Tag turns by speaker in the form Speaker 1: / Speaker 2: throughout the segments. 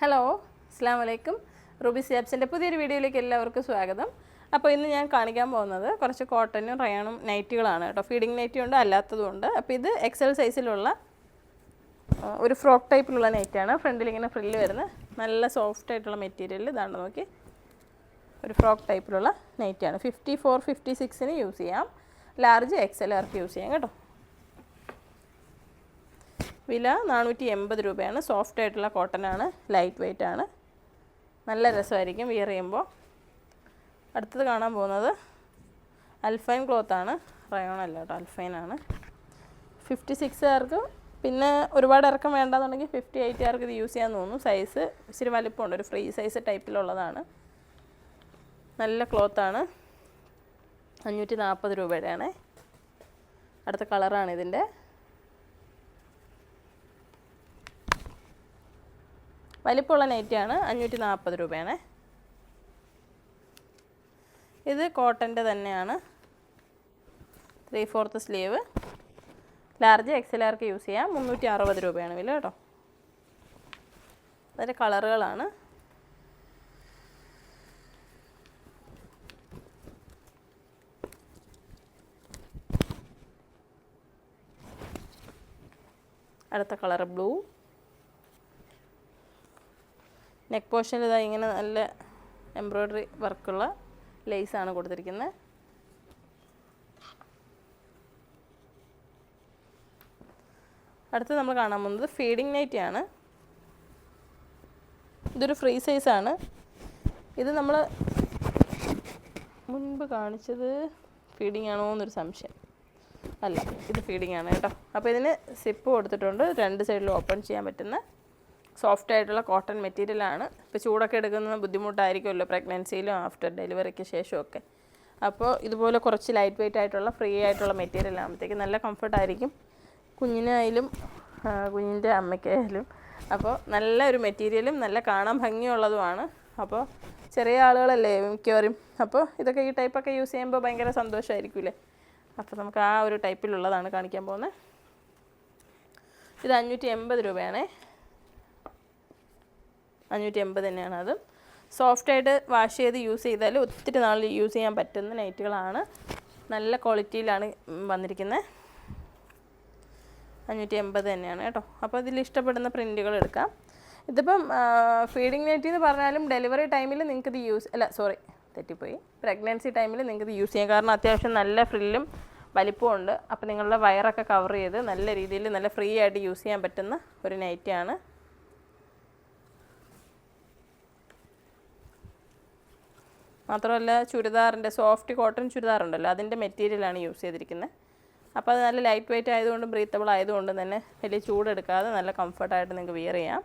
Speaker 1: Hello അസ്സാം വലൈക്കും Ruby സിയാബ്സിന്റെ പുതിയൊരു വീഡിയോയിലേക്ക് എല്ലാവർക്കും സ്വാഗതം. അപ്പോൾ ഇന്ന് ഞാൻ കാണിക്കാൻ പോകുന്നത് കുറച്ച് കോട്ടനും റയണും നൈറ്റുകളാണ് കേട്ടോ. ഫീഡിങ് നൈറ്റി ഉണ്ട് അല്ലാത്തതും ഉണ്ട് അപ്പോൾ ഇത് എക്സൽ സൈസിലുള്ള ഒരു ഫ്രോക്ക് ടൈപ്പിലുള്ള നൈറ്റാണ് ഫ്രണ്ടിൽ ഇങ്ങനെ ഫ്രില്ല് വരുന്ന നല്ല സോഫ്റ്റ് ആയിട്ടുള്ള മെറ്റീരിയൽ ഇതാണ് നോക്കി. ഒരു ഫ്രോക്ക് ടൈപ്പിലുള്ള നൈറ്റാണ് ഫിഫ്റ്റി ഫോർ ഫിഫ്റ്റി സിക്സിന് യൂസ് ചെയ്യാം. ലാർജ് എക്സൽ ആർക്ക് യൂസ് ചെയ്യാം കേട്ടോ. വില നാനൂറ്റി എൺപത് രൂപയാണ്. സോഫ്റ്റ് ആയിട്ടുള്ള കോട്ടൺ ആണ്. ലൈറ്റ് വെയിറ്റ് ആണ്. നല്ല രസമായിരിക്കും വിയർ ചെയ്യുമ്പോൾ. അടുത്തത് കാണാൻ പോകുന്നത് അൽഫൈൻ ആണ്. റയോൺ അല്ല കേട്ടോ ആണ്. ഫിഫ്റ്റി സിക്സുകാർക്ക് പിന്നെ ഒരുപാട് ഇറക്കം വേണ്ടെന്നുണ്ടെങ്കിൽ ഫിഫ്റ്റി എയ്റ്റുകാർക്ക് ഇത് യൂസ് ചെയ്യാൻ തോന്നുന്നു. സൈസ് ഇച്ചിരി വലിപ്പമുണ്ട്. ഒരു ഫ്രീ സൈസ് ടൈപ്പിലുള്ളതാണ് നല്ല ക്ലോത്താണ് അഞ്ഞൂറ്റി നാൽപ്പത് രൂപയുടെയാണ്. അടുത്ത കളറാണ് ഇതിന്റെ. വലിപ്പമുള്ള നൈറ്റിയാണ് അഞ്ഞൂറ്റി നാൽപ്പത് രൂപയാണ്. ഇത് കോട്ടന്റെ തന്നെയാണ്. ത്രീ ഫോർത്ത് സ്ലീവ് ലാർജ് എക്സലാർക്ക് യൂസ് ചെയ്യാം. മുന്നൂറ്റി അറുപത് രൂപയാണ് വില കേട്ടോ. അതിന്റെ കളറുകളാണ്. അടുത്ത കളർ ബ്ലൂ. നെക്ക് പോർഷനിൽ ഇതാ ഇങ്ങനെ നല്ല എംബ്രോയ്ഡറി വർക്കുള്ള ലേസാണ് കൊടുത്തിരിക്കുന്നത്. അടുത്ത് നമ്മൾ കാണാൻ പോകുന്നത് ഫീഡിങ് നൈറ്റി ആണ് ഇതൊരു ഫ്രീ സൈസാണ് ഇത് നമ്മൾ മുൻപ് കാണിച്ചത് ഫീഡിങ് ആണോ എന്നൊരു സംശയം. അല്ല ഇത് ഫീഡിങ് ആണ് കേട്ടോ. അപ്പോൾ ഇതിന് സിപ്പ് കൊടുത്തിട്ടുണ്ട്. രണ്ട് സൈഡിലും ഓപ്പൺ ചെയ്യാൻ പറ്റുന്ന സോഫ്റ്റ് ആയിട്ടുള്ള കോട്ടൺ മെറ്റീരിയലാണ് ഇപ്പോൾ ചൂടൊക്കെ എടുക്കുന്നത് ബുദ്ധിമുട്ടായിരിക്കുമല്ലോ പ്രഗ്നൻസിയിലും ആഫ്റ്റർ ഡെലിവറിക്ക് ശേഷമൊക്കെ. അപ്പോൾ ഇതുപോലെ കുറച്ച് ലൈറ്റ് വെയിറ്റ് ആയിട്ടുള്ള ഫ്രീ ആയിട്ടുള്ള മെറ്റീരിയൽ ആകുമ്പോഴത്തേക്ക് നല്ല കംഫർട്ടായിരിക്കും കുഞ്ഞിനായാലും കുഞ്ഞിന്റെ അമ്മയ്ക്കായാലും. അപ്പോൾ നല്ല ഒരു മെറ്റീരിയലും നല്ല കാണാൻ ഭംഗിയുള്ളതുമാണ്. അപ്പോൾ ചെറിയ ആളുകളല്ലേ മിക്കവാറും. അപ്പോൾ ഇതൊക്കെ ഈ ടൈപ്പൊക്കെ യൂസ് ചെയ്യുമ്പോൾ ഭയങ്കര സന്തോഷമായിരിക്കില്ലേ അപ്പോൾ നമുക്ക് ആ ഒരു ടൈപ്പിലുള്ളതാണ് കാണിക്കാൻ പോകുന്നത്. ഇത് അഞ്ഞൂറ്റി എൺപത് രൂപയാണേ. അഞ്ഞൂറ്റി എൺപത് തന്നെയാണ് അത്. സോഫ്റ്റായിട്ട് വാഷ് ചെയ്ത് യൂസ് ചെയ്താൽ ഒത്തിരി നാൾ യൂസ് ചെയ്യാൻ പറ്റുന്ന നൈറ്റുകളാണ്. നല്ല ക്വാളിറ്റിയിലാണ് വന്നിരിക്കുന്നത്. അഞ്ഞൂറ്റി എൺപത് തന്നെയാണ് കേട്ടോ. അപ്പോൾ ഇതിൽ ഇഷ്ടപ്പെടുന്ന പ്രിന്റുകൾ എടുക്കാം. ഇതിപ്പം ഫീഡിങ് നൈറ്റി എന്ന് പറഞ്ഞാലും ഡെലിവറി ടൈമിൽ നിങ്ങൾക്കിത് യൂസ് അല്ല സോറി തെറ്റിപ്പോയി. പ്രഗ്നൻസി ടൈമിൽ നിങ്ങൾക്കിത് യൂസ് ചെയ്യാം. കാരണം അത്യാവശ്യം നല്ല ഫ്രില്ലും വലിപ്പവും ഉണ്ട്. അപ്പോൾ നിങ്ങളുടെ വയറൊക്കെ കവർ ചെയ്ത് നല്ല രീതിയിൽ നല്ല ഫ്രീ ആയിട്ട് യൂസ് ചെയ്യാൻ പറ്റുന്ന ഒരു നൈറ്റിയാണ് മാത്രമല്ല ചുരിദാറിന്റെ സോഫ്റ്റ് കോട്ടൺ ചുരിദാറുണ്ടല്ലോ അതിന്റെ മെറ്റീരിയലാണ് യൂസ് ചെയ്തിരിക്കുന്നത്. അപ്പോൾ അത് നല്ല ലൈറ്റ് വെയിറ്റ് ആയതുകൊണ്ടും ബ്രീത്തബിൾ ആയതുകൊണ്ടും തന്നെ വലിയ ചൂടെടുക്കാതെ നല്ല കംഫർട്ടായിട്ട് നിങ്ങൾക്ക് വിയർ ചെയ്യാം.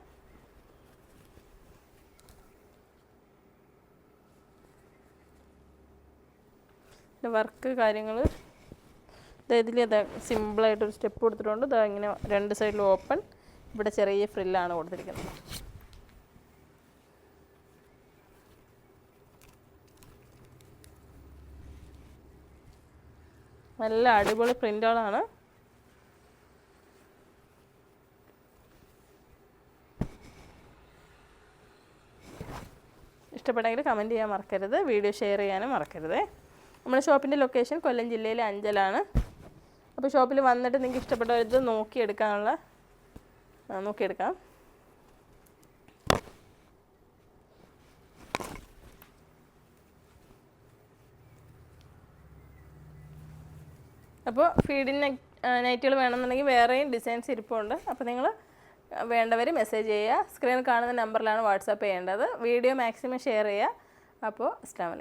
Speaker 1: വർക്ക് കാര്യങ്ങൾ. ഇതിൽ അത് സിമ്പിളായിട്ടൊരു സ്റ്റെപ്പ് കൊടുത്തിട്ടുണ്ട്. ഇതാ ഇങ്ങനെ രണ്ട് സൈഡിലും ഓപ്പൺ ഇവിടെ ചെറിയ ഫ്രില്ലാണ് കൊടുത്തിരിക്കുന്നത്. നല്ല അടിപൊളി പ്രിന്റുകളാണ് ഇഷ്ടപ്പെട്ടെങ്കിൽ കമന്റ് ചെയ്യാൻ മറക്കരുത് വീഡിയോ ഷെയർ ചെയ്യാനും മറക്കരുത്. നമ്മുടെ ഷോപ്പിന്റെ ലൊക്കേഷൻ കൊല്ലം ജില്ലയിലെ അഞ്ചലാണ്. അപ്പോൾ ഷോപ്പിൽ വന്നിട്ട് നിങ്ങൾക്ക് ഇഷ്ടപ്പെട്ട ഇത് നോക്കിയെടുക്കാനുള്ള നോക്കിയെടുക്കാം. അപ്പോൾ ഫീഡിന് നൈറ്റുകൾ വേണമെന്നുണ്ടെങ്കിൽ വേറെയും ഡിസൈൻസ് ഇരിപ്പുണ്ട്. അപ്പോൾ നിങ്ങൾ വേണ്ടവർ മെസ്സേജ് ചെയ്യുക. സ്ക്രീനിൽ കാണുന്ന നമ്പറിലാണ് വാട്സാപ്പ് ചെയ്യേണ്ടത്. വീഡിയോ മാക്സിമം ഷെയർ ചെയ്യുക. അപ്പോൾ അസ്സാം